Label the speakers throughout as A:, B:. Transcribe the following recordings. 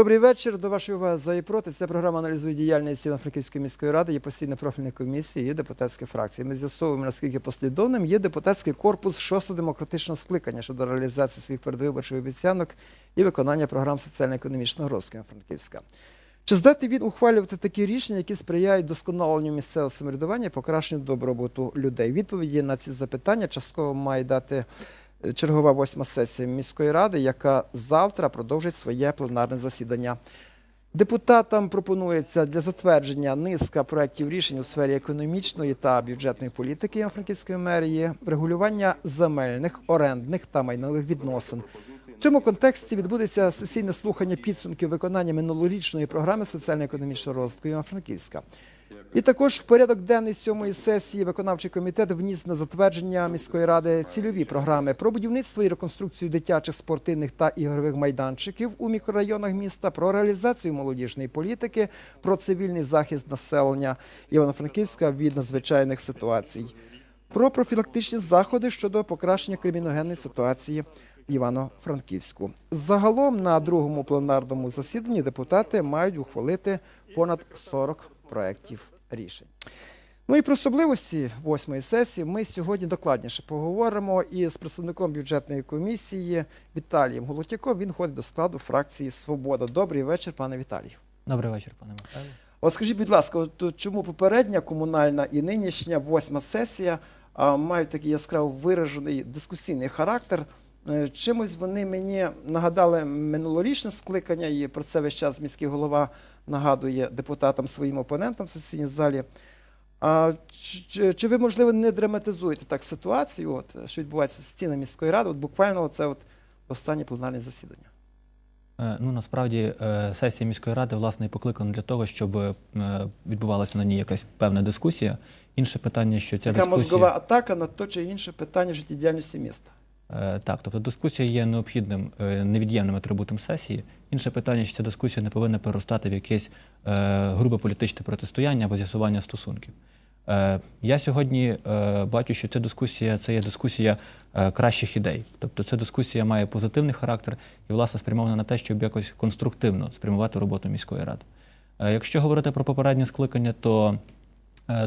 A: Добрий вечір. До вашої уваги за і проти. Це програма аналізує діяльність Івано-Франківської міської ради, є постійна профільна комісія і депутатські фракції. Ми з'ясовуємо, наскільки послідовним є депутатський корпус шостого демократичного скликання щодо реалізації своїх передвиборчих обіцянок і виконання програм соціально-економічного розвитку Івано-Франківська. Чи здатний він ухвалювати такі рішення, які сприяють досконаленню місцевого самоврядування і покращенню добробуту людей? Відповіді на ці запитання частково має дати чергова восьма сесія міської ради, яка завтра продовжить своє пленарне засідання. Депутатам пропонується для затвердження низка проєктів рішень у сфері економічної та бюджетної політики Івано-Франківської мерії, врегулювання земельних, орендних та майнових відносин. В цьому контексті відбудеться сесійне слухання підсумків виконання минулорічної програми соціально-економічного розвитку Івано-Франківська. І також в порядок денний сьомої сесії виконавчий комітет вніс на затвердження міської ради цільові програми про будівництво і реконструкцію дитячих спортивних та ігрових майданчиків у мікрорайонах міста, про реалізацію молодіжної політики, про цивільний захист населення Івано-Франківська від надзвичайних ситуацій, про профілактичні заходи щодо покращення криміногенної ситуації Івано-Франківську. Загалом на другому пленарному засіданні депутати мають ухвалити понад 40 проєктів рішень. Ну і про особливості восьмої сесії ми сьогодні докладніше поговоримо із представником бюджетної комісії Віталієм Голотяком. Він входить до складу фракції Свобода. Добрий вечір, пане Віталію.
B: Добрий вечір, пане Михайло.
A: От скажіть, будь ласка, от чому попередня комунальна і нинішня восьма сесія а, мають такий яскраво виражений дискусійний характер? Е, Чимось вони мені нагадали минулорічне скликання, і про це весь час міський голова нагадує депутатам своїм опонентам в сесійній залі. А чи- чи, ви, можливо, не драматизуєте так ситуацію, от, що відбувається в стінах міської ради? От буквально це от останнє пленарне засідання.
B: Е, Ну насправді е, сесія міської ради власне і покликана для того, щоб е, відбувалася на ній якась певна дискусія. Інше питання, що ця
A: Така
B: дискусія
A: мозгова атака на то чи інше питання життєдіяльності міста.
B: Е, так, тобто дискусія є необхідним е, невід'ємним атрибутом сесії. Інше питання, що ця дискусія не повинна переростати в якесь е, грубе політичне протистояння або з'ясування стосунків. Я сьогодні бачу, що ця дискусія це є дискусія кращих ідей. Тобто ця дискусія має позитивний характер і, власне, спрямована на те, щоб якось конструктивно спрямувати роботу міської ради. Якщо говорити про попереднє скликання, то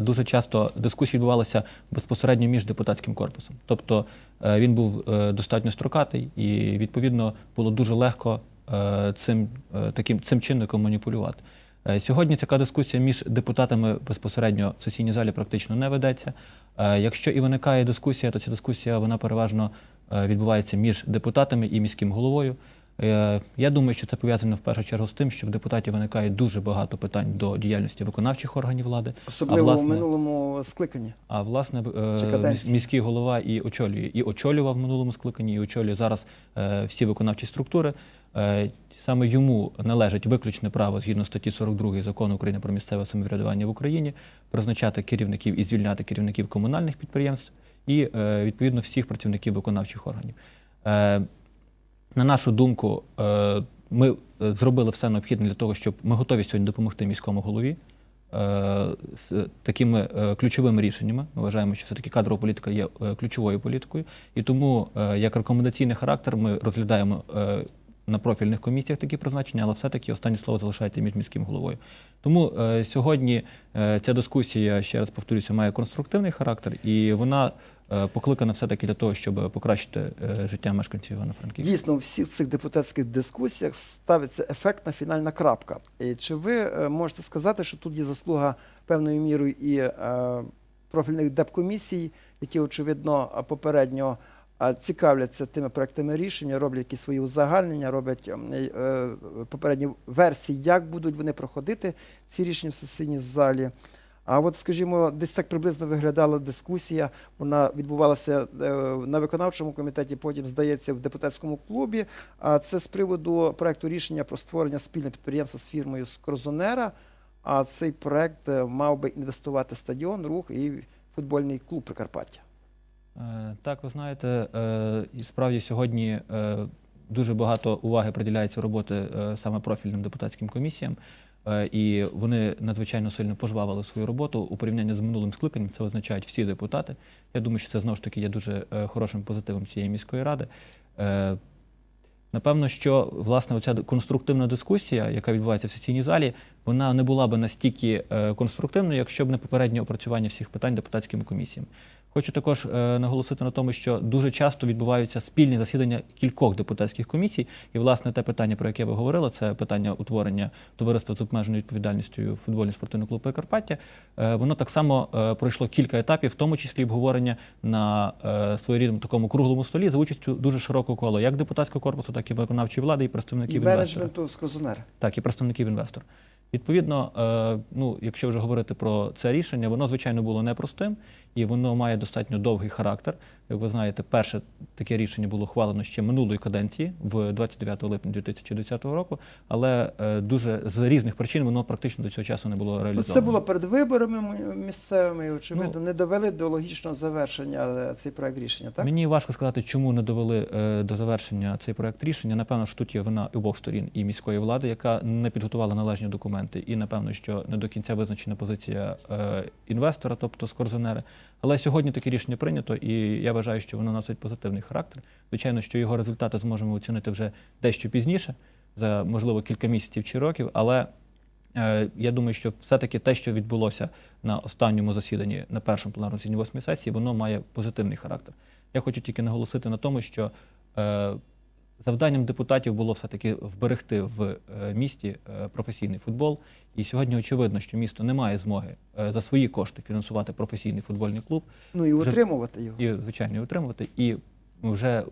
B: Дуже часто дискусії відбувалися безпосередньо між депутатським корпусом. Тобто е, він був е, достатньо строкатий, і відповідно було дуже легко е, цим е, таким цим чинником маніпулювати. Е, Сьогодні така дискусія між депутатами безпосередньо в сесійній залі практично не ведеться. Е, Якщо і виникає дискусія, то ця дискусія вона переважно е, відбувається між депутатами і міським головою. Е, Я думаю, що це пов'язано в першу чергу з тим, що в депутатів виникає дуже багато питань до діяльності виконавчих органів влади.
A: Особливо
B: власне-
A: в минулому скликанні.
B: А власне е, міський голова і очолює, і очолював в минулому скликанні, і очолює зараз е, всі виконавчі структури. Саме йому належить виключне право згідно статті 42 закону України про місцеве самоврядування в Україні призначати керівників і звільняти керівників комунальних підприємств і відповідно всіх працівників виконавчих органів. На нашу думку, е, ми е, зробили все необхідне для того, щоб ми готові сьогодні допомогти міському голові е, з такими ключовими рішеннями. Ми вважаємо, що все-таки кадрова політика є ключовою політикою, і тому як рекомендаційний характер ми розглядаємо. На профільних комісіях такі призначення, але все-таки останнє слово залишається між міським головою. Тому сьогодні ця дискусія, ще раз повторюся, має конструктивний характер, і вона е, покликана все-таки для того, щоб покращити е, життя мешканців Івано-Франківська.
A: Дійсно, у всіх цих депутатських дискусіях ставиться ефектна фінальна крапка. Чи ви е, можете сказати, що тут є заслуга певною мірою і профільних депкомісій, які, очевидно, попередньо цікавляться тими проектами рішення, роблять якісь свої узагальнення, роблять попередні версії, як будуть вони проходити ці рішення в сесійній залі. А от, скажімо, десь так приблизно виглядала дискусія. Вона відбувалася е, на виконавчому комітеті, потім, здається, в депутатському клубі. А це з приводу проекту рішення про створення спільного підприємства з фірмою Скрозонера. А цей проект е, мав би інвестувати стадіон, рух і футбольний клуб Прикарпаття.
B: Е, Так, ви знаєте, і справді сьогодні дуже багато уваги приділяється роботи саме профільним депутатським комісіям, і вони надзвичайно сильно пожвавили свою роботу у порівнянні з минулим скликанням. Це означають всі депутати. Я думаю, що це знову ж таки є дуже е, хорошим позитивом цієї міської ради. Е, Напевно, що власне оця конструктивна дискусія, яка відбувається в сесійній залі, вона не була би настільки е, конструктивною, якщо б не попереднє опрацювання всіх питань депутатськими комісіями. Хочу також е, наголосити на тому, що дуже часто відбуваються спільні засідання кількох депутатських комісій, і власне те питання, про яке ви говорили, це питання утворення товариства з обмеженою відповідальністю футбольний спортивний клуб Прикарпаття. Е, воно так само е, пройшло кілька етапів, в тому числі обговорення на своєрідному такому круглому столі за участю дуже широкого кола, як депутатського корпусу, так і виконавчої влади, і
A: І
B: представників інвестора.
A: менеджменту з Козунера.
B: Так, і представників інвестора. Відповідно, ну, якщо вже говорити про це рішення, воно звичайно було непростим і воно має достатньо довгий характер. Як ви знаєте, перше таке рішення було ухвалено ще минулої каденції в 29 липня 2010 року, але е, дуже з різних причин воно практично до цього часу не було реалізовано.
A: це було перед виборами місцевими, очевидно,
B: Ну,
A: не довели до логічного завершення е, цей проект рішення, так?
B: Мені важко сказати, чому не довели е, до завершення цей проект рішення. Напевно, що тут є вина обох сторін і міської влади, яка не підготувала належні документи, і напевно, що не до кінця визначена позиція інвестора, тобто скорзонери. Але сьогодні таке рішення прийнято, і я вважаю, що воно носить позитивний характер. Звичайно, що його результати зможемо оцінити вже дещо пізніше, за можливо кілька місяців чи років, але. Е, Я думаю, що все-таки те, що відбулося на останньому засіданні на першому пленарному засіданні восьмій сесії, воно має позитивний характер. Я хочу тільки наголосити на тому, що е, завданням депутатів було все-таки вберегти в е, місті е, професійний футбол. І сьогодні очевидно, що місто не має змоги е, за свої кошти фінансувати професійний футбольний клуб
A: Ну і утримувати його.
B: і, звичайно, і утримувати. І вже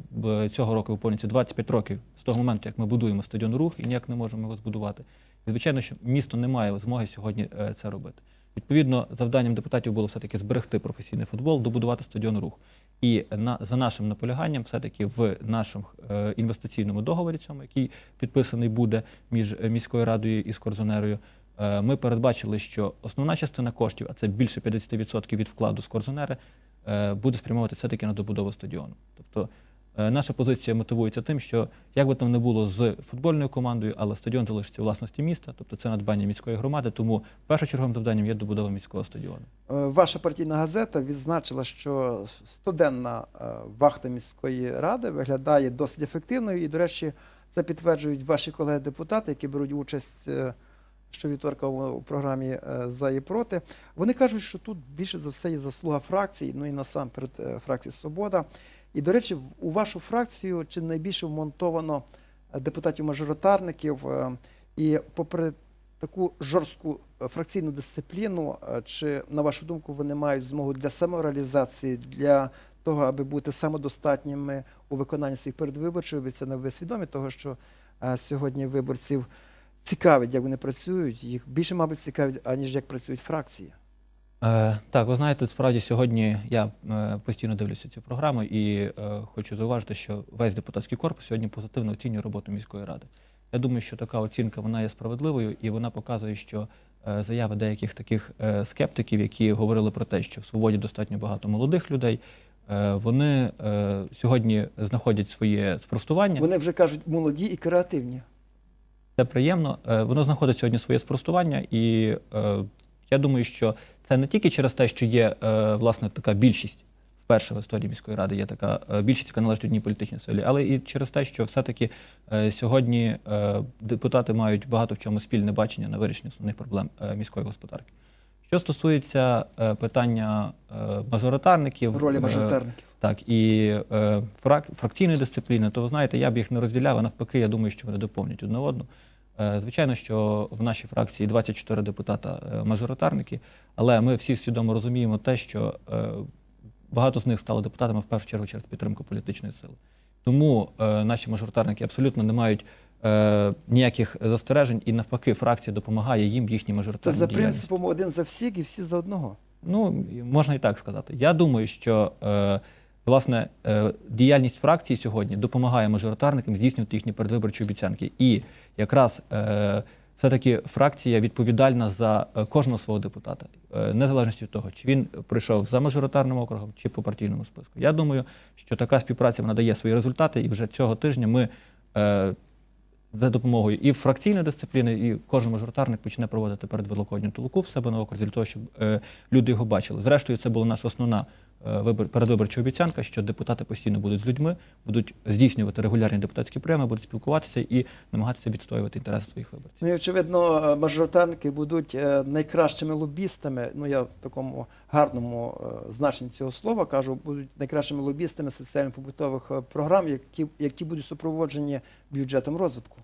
B: цього року виповнюється 25 років з того моменту, як ми будуємо стадіон рух і ніяк не можемо його збудувати. І, звичайно, що місто не має змоги сьогодні це робити. Відповідно, завданням депутатів було все-таки зберегти професійний футбол, добудувати стадіон рух. І на, за нашим наполяганням, все-таки в нашому е, інвестиційному договорі, цьому, який підписаний буде між е, міською радою і Скорзонерою, е, ми передбачили, що основна частина коштів, а це більше 50% від вкладу Скорзонери, е, буде спрямовувати все-таки на добудову стадіону. Тобто наша позиція мотивується тим, що як би там не було з футбольною командою, але стадіон залишиться власності міста, тобто це надбання міської громади. Тому першочерговим завданням є добудова міського стадіону.
A: Е, Ваша партійна газета відзначила, що стоденна е, вахта міської ради виглядає досить ефективною. І, до речі, це підтверджують ваші колеги-депутати, які беруть участь е, щовівторка у програмі е, за і проти. Вони кажуть, що тут більше за все є заслуга фракцій, ну і насамперед е, фракції Свобода. І, до речі, у вашу фракцію чи найбільше вмонтовано е, депутатів-мажоритарників. е, І попри таку жорстку е, фракційну дисципліну, чи, на вашу думку, вони мають змогу для самореалізації, для того, аби бути самодостатніми у виконанні своїх передвиборчих обіцянок? Ви свідомі того, що сьогодні виборців цікавить, як вони працюють, їх більше, мабуть, цікавить, аніж як працюють фракції.
B: Е, так, ви знаєте, справді сьогодні я е, постійно дивлюся цю програму і е, хочу зауважити, що весь депутатський корпус сьогодні позитивно оцінює роботу міської ради. Я думаю, що така оцінка вона є справедливою і вона показує, що заяви деяких таких скептиків, які говорили про те, що в свободі достатньо багато молодих людей, вони сьогодні знаходять своє спростування.
A: Вони вже кажуть молоді і креативні.
B: Це приємно. Воно знаходить сьогодні своє спростування, і я думаю, що це не тільки через те, що є е, власне така більшість. Вперше в історії міської ради є така е, більшість, яка належить одній політичній силі, але і через те, що все-таки е, сьогодні е, депутати мають багато в чому спільне бачення на вирішення основних проблем е, міської господарки. Що стосується е, питання е, мажоритарників,
A: Ролі
B: е,
A: мажоритарників.
B: так, і е, фрак, фракційної дисципліни, то ви знаєте, я б їх не розділяв, а навпаки, я думаю, що вони доповнюють одне одну. Е, звичайно, що в нашій фракції 24 депутата е, мажоритарники, але ми всі свідомо розуміємо те, що е, багато з них стали депутатами в першу чергу через підтримку політичної сили. Тому наші мажоритарники абсолютно не мають ніяких застережень, і навпаки, фракція допомагає їм в їхній
A: Це за принципом один за всіх і всі за одного.
B: Ну, можна і так сказати. Я думаю, що власне е, діяльність фракції сьогодні допомагає мажоритарникам здійснювати їхні передвиборчі обіцянки. І якраз е, все-таки фракція відповідальна за е, кожного свого депутата, незалежно від того, чи він прийшов за мажоритарним округом, чи по партійному списку. Я думаю, що така співпраця вона дає свої результати, і вже цього тижня ми. За допомогою і фракційної дисципліни, і кожен мажоритарник почне проводити передвеликодню толоку в себе на окрузі для того, щоб люди його бачили. Зрештою, це була наша основна вибор, передвиборча обіцянка, що депутати постійно будуть з людьми, будуть здійснювати регулярні депутатські прийоми, будуть спілкуватися і намагатися відстоювати інтереси своїх виборців.
A: Ну і очевидно, мажоритарники будуть е, найкращими лобістами. Ну я в такому гарному е, значенні цього слова кажу, будуть найкращими лобістами соціально-побутових е, програм, які, які будуть супроводжені бюджетом розвитку.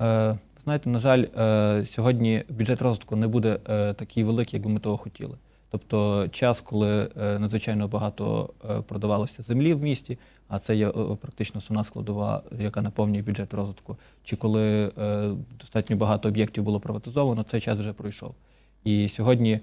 B: Е, Знаєте, на жаль, е, сьогодні бюджет розвитку не буде е, такий великий, як би ми того хотіли. Тобто час, коли е, надзвичайно багато е, продавалося землі в місті, а це є е, практично основна складова, яка наповнює бюджет розвитку, чи коли достатньо багато об'єктів було приватизовано, цей час вже пройшов. І сьогодні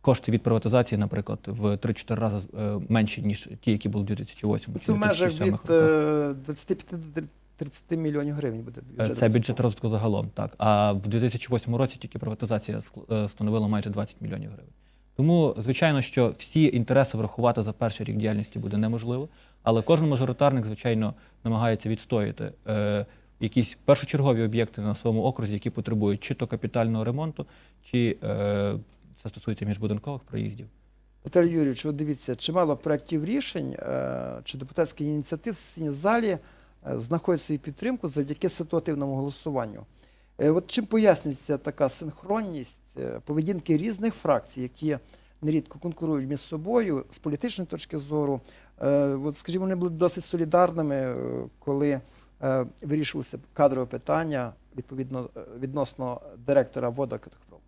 B: кошти від приватизації, наприклад, в 3-4 рази менші, ніж ті, які були в 2008
A: Це в межах
B: 2007
A: від е, 25 до 30 мільйонів гривень буде
B: Е,
A: бюджет.
B: Це бюджет розвитку загалом, так. А в 2008 році тільки приватизація е, становила майже 20 мільйонів гривень. Тому, звичайно, що всі інтереси врахувати за перший рік діяльності буде неможливо, але кожен мажоритарник, звичайно, намагається відстояти е, якісь першочергові об'єкти на своєму окрузі, які потребують чи то капітального ремонту, чи е, це стосується міжбудинкових проїздів.
A: Віталій Юрійович, дивіться, чимало проєктів рішень е, чи депутатських ініціатив в сесійній залі е, знаходять свою підтримку завдяки ситуативному голосуванню. Е, От чим пояснюється така синхронність е, поведінки різних фракцій, які нерідко конкурують між собою з політичної точки зору? Е, От, скажімо, вони були досить солідарними, е, коли е, вирішувалися кадрове питання відповідно е, відносно директора водокатахпрому.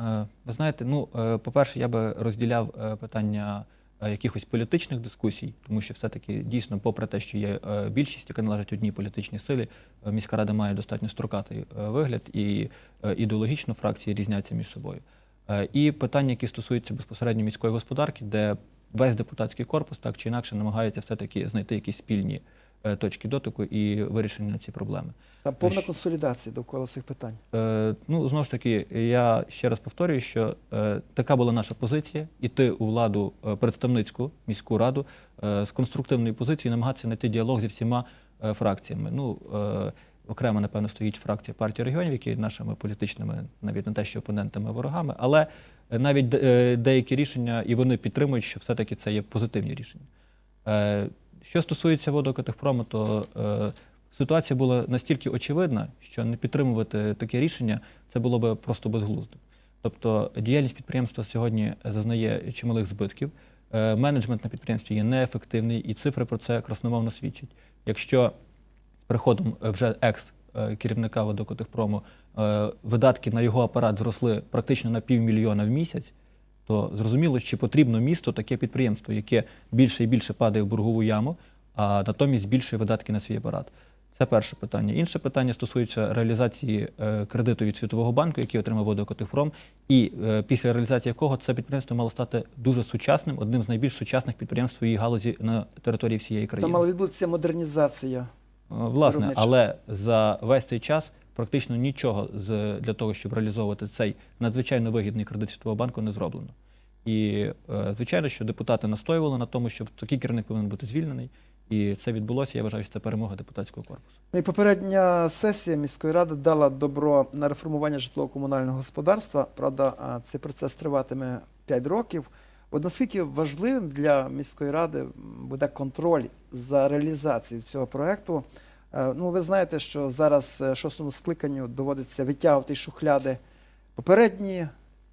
B: Е, Ви знаєте, ну, е, по-перше, я би розділяв е, питання е, якихось політичних дискусій, тому що все-таки дійсно, попри те, що є е, більшість, яка належить одній політичній силі, е, міська рада має достатньо строкатий е, вигляд, і е, ідеологічно фракції різняться між собою. Е, І питання, які стосуються безпосередньо міської господарки, де весь депутатський корпус так чи інакше намагається все-таки знайти якісь спільні е, точки дотику і вирішення на ці проблеми.
A: Там повна
B: Щ-
A: консолідація довкола цих питань.
B: Е, ну, знову ж таки, я ще раз повторюю, що е, така була наша позиція іти у владу е, представницьку міську раду е, з конструктивною позицією, намагатися знайти діалог зі всіма е, фракціями. Ну, е, окремо, напевно, стоїть фракція партії регіонів, які нашими політичними, навіть не те, що опонентами, ворогами, але е, навіть е, деякі рішення і вони підтримують, що все-таки це є позитивні рішення. Е, Що стосується водокатехпрому, то е, ситуація була настільки очевидна, що не підтримувати таке рішення це було би просто безглуздо. Тобто діяльність підприємства сьогодні зазнає чималих збитків. Е, Менеджмент на підприємстві є неефективний, і цифри про це красномовно свідчать. Якщо з приходом вже екс е, керівника водокотехпрому видатки на його апарат зросли практично на півмільйона в місяць, то зрозуміло, чи потрібно місту таке підприємство, яке більше і більше падає в боргову яму, а натомість збільшує видатки на свій апарат. Це перше питання. Інше питання стосується реалізації е, кредиту від Світового банку, який отримав водокотехпром, і е, після реалізації якого це підприємство мало стати дуже сучасним, одним з найбільш сучасних підприємств своїй галузі на території всієї країни.
A: Там мала відбутися модернізація.
B: Е, Власне, але за весь цей час практично нічого з, для того, щоб реалізовувати цей надзвичайно вигідний кредит Світового банку, не зроблено. І, е, звичайно, що депутати настоювали на тому, що такий керівник повинен бути звільнений. І це відбулося. Я вважаю, що це перемога депутатського корпусу.
A: Ну і попередня сесія міської ради дала добро на реформування житлово-комунального господарства. Правда, цей процес триватиме 5 років. От наскільки важливим для міської ради буде контроль за реалізацією цього проекту? Е, Ну, ви знаєте, що зараз е, шостому скликанню доводиться витягувати шухляди попередні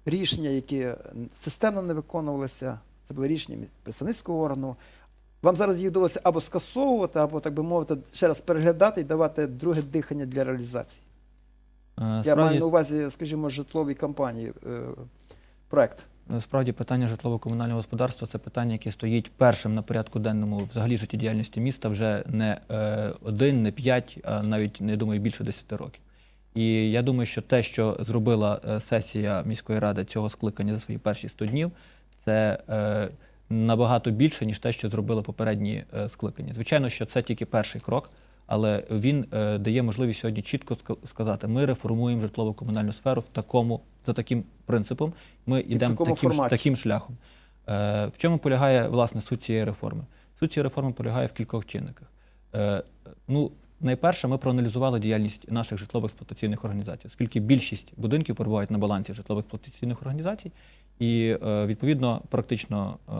A: рішення, які системно не виконувалися. Це були рішення представницького органу. Вам зараз їх доводиться або скасовувати, або, так би мовити, ще раз переглядати і давати друге дихання для реалізації.
B: Е,
A: Я маю на увазі, скажімо, житлові компанії е, проект.
B: Насправді питання житлово-комунального господарства це питання, яке стоїть першим на порядку денному взагалі життєдіяльності міста вже не е, один, не п'ять, а навіть не думаю більше десяти років. І я думаю, що те, що зробила е, сесія міської ради цього скликання за свої перші 100 днів, це е, набагато більше, ніж те, що зробили попередні скликання. Звичайно, що це тільки перший крок, але він е, дає можливість сьогодні чітко сказати: ми реформуємо житлово-комунальну сферу в такому за таким принципом. Ми йдемо таким,
A: форматі.
B: таким шляхом. Е, в чому полягає власне суть цієї реформи? Суть цієї реформи полягає в кількох чинниках. Е, ну, найперше, ми проаналізували діяльність наших житлово-експлуатаційних організацій, оскільки більшість будинків перебувають на балансі житлово-експлуатаційних організацій, і е, відповідно практично е,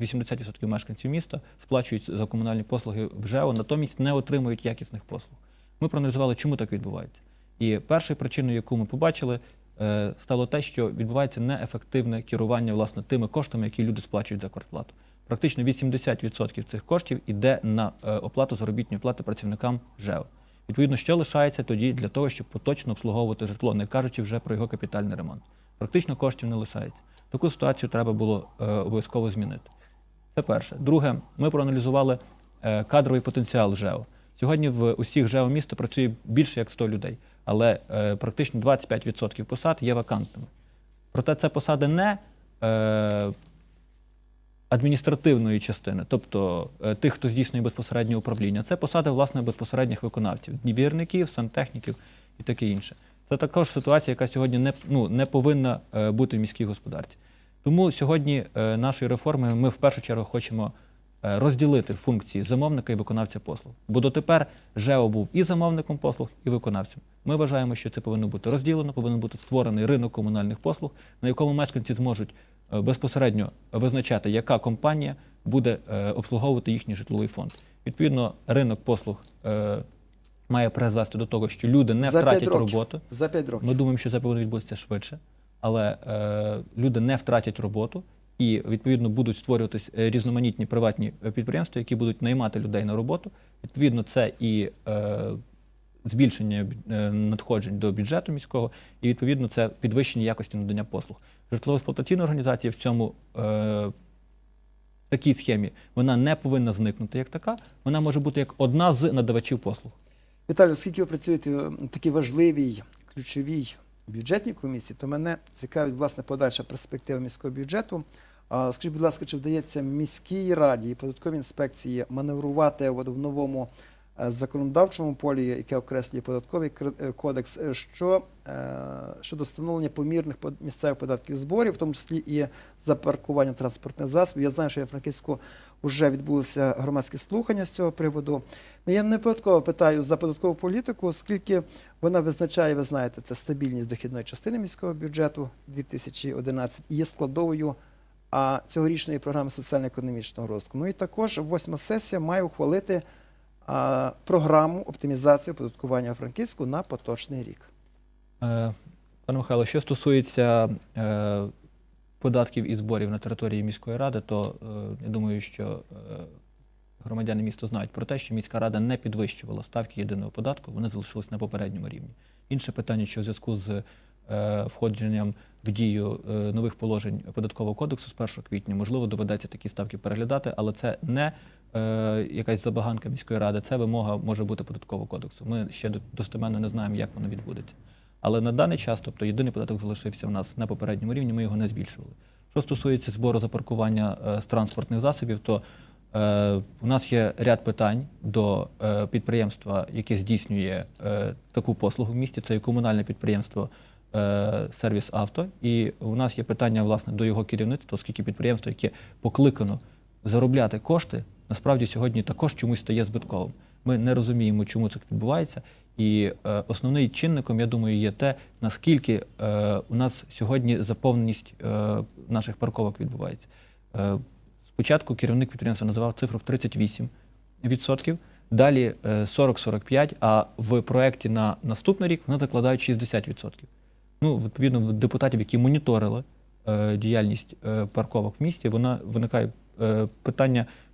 B: 80% мешканців міста сплачують за комунальні послуги в ЖЕО, натомість не отримують якісних послуг. Ми проаналізували, чому так відбувається. І першою причиною, яку ми побачили, е, стало те, що відбувається неефективне керування власне тими коштами, які люди сплачують за квартплату. Практично 80% цих коштів іде на е, оплату заробітної плати працівникам ЖЕО. Відповідно, що лишається тоді для того, щоб поточно обслуговувати житло, не кажучи вже про його капітальний ремонт. Практично коштів не лишається. Таку ситуацію треба було е, обов'язково змінити. Це перше. Друге, ми проаналізували е, кадровий потенціал ЖЕО. Сьогодні в усіх ЖЕО міста працює більше як 100 людей, але е, практично 25% посад є вакантними. Проте це посади не адміністративної частини, тобто тих, хто здійснює безпосереднє управління. Це посади власне безпосередніх виконавців, двірників, сантехніків і таке інше. Це також ситуація, яка сьогодні не, ну, не повинна е, бути в міській господарці. Тому сьогодні е, нашою реформою ми в першу чергу хочемо е, розділити функції замовника і виконавця послуг. Бо дотепер ЖЕО був і замовником послуг, і виконавцем. Ми вважаємо, що це повинно бути розділено, повинен бути створений ринок комунальних послуг, на якому мешканці зможуть безпосередньо визначати, яка компанія буде обслуговувати їхній житловий фонд. Відповідно, ринок послуг має призвести до того, що люди не
A: За
B: втратять
A: років.
B: роботу.
A: За 5 років.
B: Ми думаємо, що це повинно відбутися швидше, але е, люди не втратять роботу і відповідно будуть створюватись е, різноманітні приватні е, підприємства, які будуть наймати людей на роботу. Відповідно, це і е, збільшення е, надходжень до бюджету міського, і відповідно це підвищення якості надання послуг. Житлово-експлуатаційна організація в цьому. Е, такій схемі вона не повинна зникнути як така, вона може бути як одна з надавачів послуг.
A: Віталій, оскільки ви працюєте в такій важливій, ключовій бюджетній комісії, то мене цікавить власне подальша перспектива міського бюджету. Скажіть, будь ласка, чи вдається міській раді і податковій інспекції маневрувати в новому е, законодавчому полі, яке окреслює податковий е, кодекс, е, що щодо встановлення помірних місцевих податків зборів, в тому числі і за паркування транспортних засобів. Я знаю, що я Франківську вже відбулися громадські слухання з цього приводу. Ну, я не випадково питаю за податкову політику, оскільки вона визначає, ви знаєте, це стабільність дохідної частини міського бюджету 2011 і є складовою а, цьогорічної програми соціально-економічного розвитку. Ну і також восьма сесія має ухвалити а, програму оптимізації оподаткування Франківську на поточний рік.
B: Е, Пане Михайло, що стосується е, податків і зборів на території міської ради, то е, я думаю, що е, громадяни міста знають про те, що міська рада не підвищувала ставки єдиного податку, вони залишились на попередньому рівні. Інше питання, що в зв'язку з е, входженням в дію нових положень податкового кодексу з 1 квітня, можливо, доведеться такі ставки переглядати, але це не якась забаганка міської ради, це вимога може бути податкового кодексу. Ми ще до- достеменно не знаємо, як воно відбудеться. Але на даний час, тобто єдиний податок залишився в нас на попередньому рівні, ми його не збільшували. Що стосується збору за паркування е, з транспортних засобів, то е, у нас є ряд питань до е, підприємства, яке здійснює е, таку послугу в місті. Це комунальне підприємство е, сервіс авто. І у нас є питання власне до його керівництва, оскільки підприємство, яке покликано заробляти кошти, насправді сьогодні також чомусь стає збитковим. Ми не розуміємо, чому це відбувається. І е, основний чинником, я думаю, є те, наскільки е, у нас сьогодні заповненість е, наших парковок відбувається. Е, спочатку керівник підприємства називав цифру в 38%, далі е, 40-45%, а в проєкті на наступний рік вони закладають 60%. Ну, відповідно, депутатів, які моніторили е, діяльність е, парковок в місті, вона виникає е, питання, е,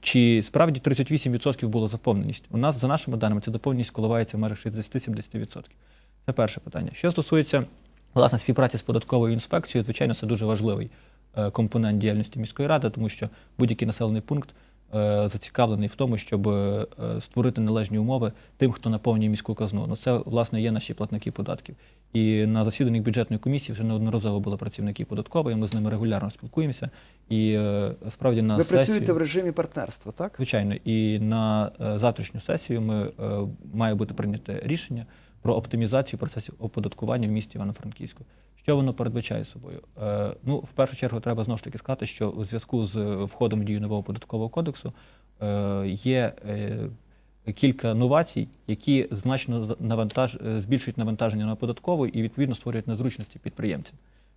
B: чи справді 38% було заповненість. У нас, за нашими даними, ця доповненість коливається в межах 60-70%. Це перше питання. Що стосується власне співпраці з податковою інспекцією, звичайно, це дуже важливий е, компонент діяльності міської ради, тому що будь-який населений пункт е, зацікавлений в тому, щоб е, створити належні умови тим, хто наповнює міську казну. Ну це власне є наші платники податків. І на засіданнях бюджетної комісії вже неодноразово були працівники податкової. Ми з ними регулярно спілкуємося. І е, справді на
A: ви
B: сесію,
A: працюєте в режимі партнерства, так?
B: звичайно, і на е, завтрашню сесію ми е, має бути прийняте рішення про оптимізацію процесів оподаткування в місті Івано-Франківську. Що воно передбачає собою? Е, ну, в першу чергу, треба знову ж таки сказати, що у зв'язку з е, входом в дію нового податкового кодексу е, є е, кілька новацій, які значно навантаж... е, збільшують навантаження на податкову і відповідно створюють незручності підприємцям.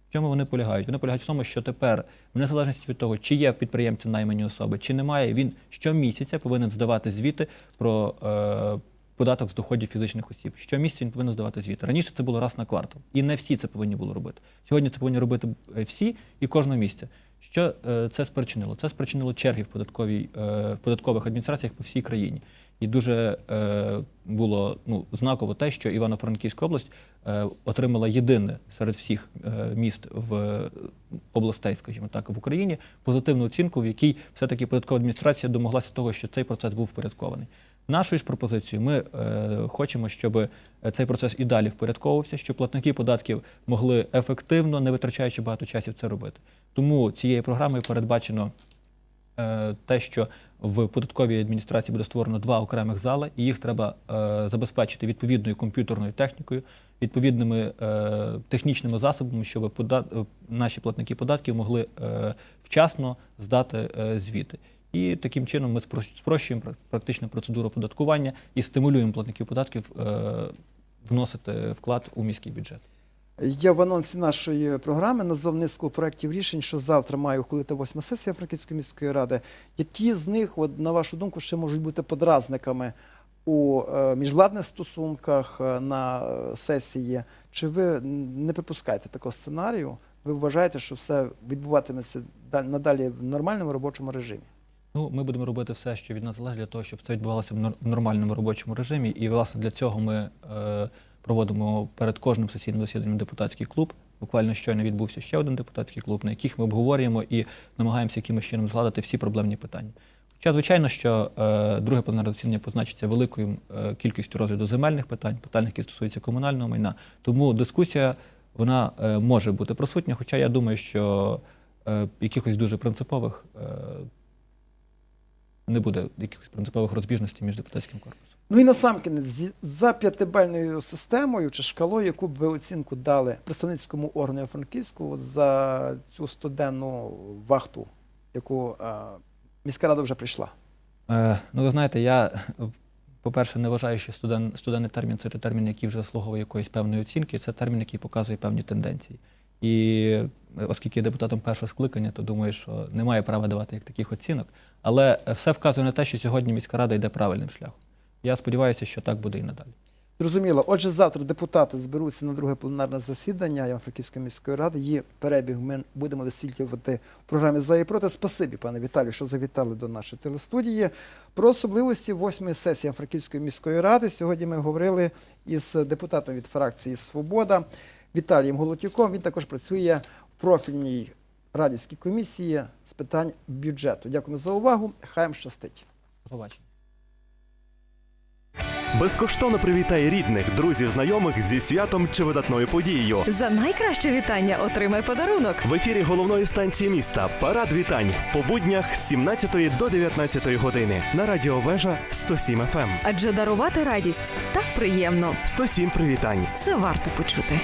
B: В чому вони полягають? Вони полягають в тому, що тепер, в незалежності від того, чи є в підприємця наймані особи, чи немає, він щомісяця повинен здавати звіти про е, податок з доходів фізичних осіб. Щомісяця він повинен здавати звіти. Раніше це було раз на квартал, і не всі це повинні були робити. Сьогодні це повинні робити е, всі і кожного місяця. Що е, це спричинило? Це спричинило черги в податковій е, в податкових адміністраціях по всій країні. І дуже е, було ну, знаково те, що Івано-Франківська область е, отримала єдине серед всіх е, міст в областей, скажімо так, в Україні позитивну оцінку, в якій все-таки податкова адміністрація домоглася того, що цей процес був впорядкований. Нашою ж пропозицією ми е, хочемо, щоб цей процес і далі впорядковувався, щоб платники податків могли ефективно, не витрачаючи багато часів, це робити. Тому цією програмою передбачено е, те, що в податковій адміністрації буде створено два окремих зали, і їх треба е, забезпечити відповідною комп'ютерною технікою, відповідними е, технічними засобами, щоб пода... е, наші платники податків могли е, вчасно здати е, звіти. І таким чином ми спро- спрощуємо пр- практично процедуру податкування і стимулюємо платників податків е, вносити вклад у міський бюджет.
A: Я в анонсі нашої програми назвав низку проєктів рішень, що завтра має ухвалити восьма сесія Франківської міської ради. Які з них, на вашу думку, ще можуть бути подразниками у е, міжвладних стосунках е, на сесії? Чи ви не припускаєте такого сценарію? Ви вважаєте, що все відбуватиметься далі- надалі в нормальному робочому режимі?
B: Ну, ми будемо робити все, що від нас залежить для того, щоб це відбувалося в нор- нормальному робочому режимі. І, власне, для цього ми е, проводимо перед кожним сесійним засіданням депутатський клуб. Буквально щойно відбувся ще один депутатський клуб, на яких ми обговорюємо і намагаємося якимось чином згладити всі проблемні питання. Хоча, звичайно, що е, друге пленарне засідання позначиться великою е, кількістю розгляду земельних питань, питань, які стосуються комунального майна. Тому дискусія вона е, може бути присутня, хоча я думаю, що е, якихось дуже принципових е, не буде якихось принципових розбіжностей між депутатським корпусом.
A: Ну і насамкінець, за п'ятибальною системою чи шкалою, яку б ви оцінку дали представницькому органу Франківську за цю студенну вахту, яку е, міська рада вже прийшла?
B: Е, ну, ви знаєте, я, по-перше, не вважаю, що студен, студенний термін це термін, який вже заслуговує якоїсь певної оцінки, це термін, який показує певні тенденції. І е, оскільки я депутатом першого скликання, то думаю, що немає права давати як таких оцінок. Але е, все вказує на те, що сьогодні міська рада йде правильним шляхом. Я сподіваюся, що так буде і надалі.
A: Зрозуміло. Отже, завтра депутати зберуться на друге пленарне засідання Івано-Франківської міської ради. Її перебіг ми будемо висвітлювати в програмі «За і проти». Спасибі, пане Віталію, що завітали до нашої телестудії. Про особливості восьмої сесії Франківської міської ради. Сьогодні ми говорили із депутатом від фракції Свобода Віталієм Голотюком. Він також працює в профільній радівській комісії з питань бюджету. Дякуємо за увагу. Хай вам щастить.
B: До побачення.
C: Безкоштовно привітай рідних, друзів, знайомих зі святом чи видатною подією.
D: За найкраще вітання отримай подарунок.
C: В ефірі головної станції міста Парад вітань по буднях з 17 до 19 години на радіо Вежа 107 FM.
D: Адже дарувати радість так приємно.
C: 107 привітань.
D: Це варто почути.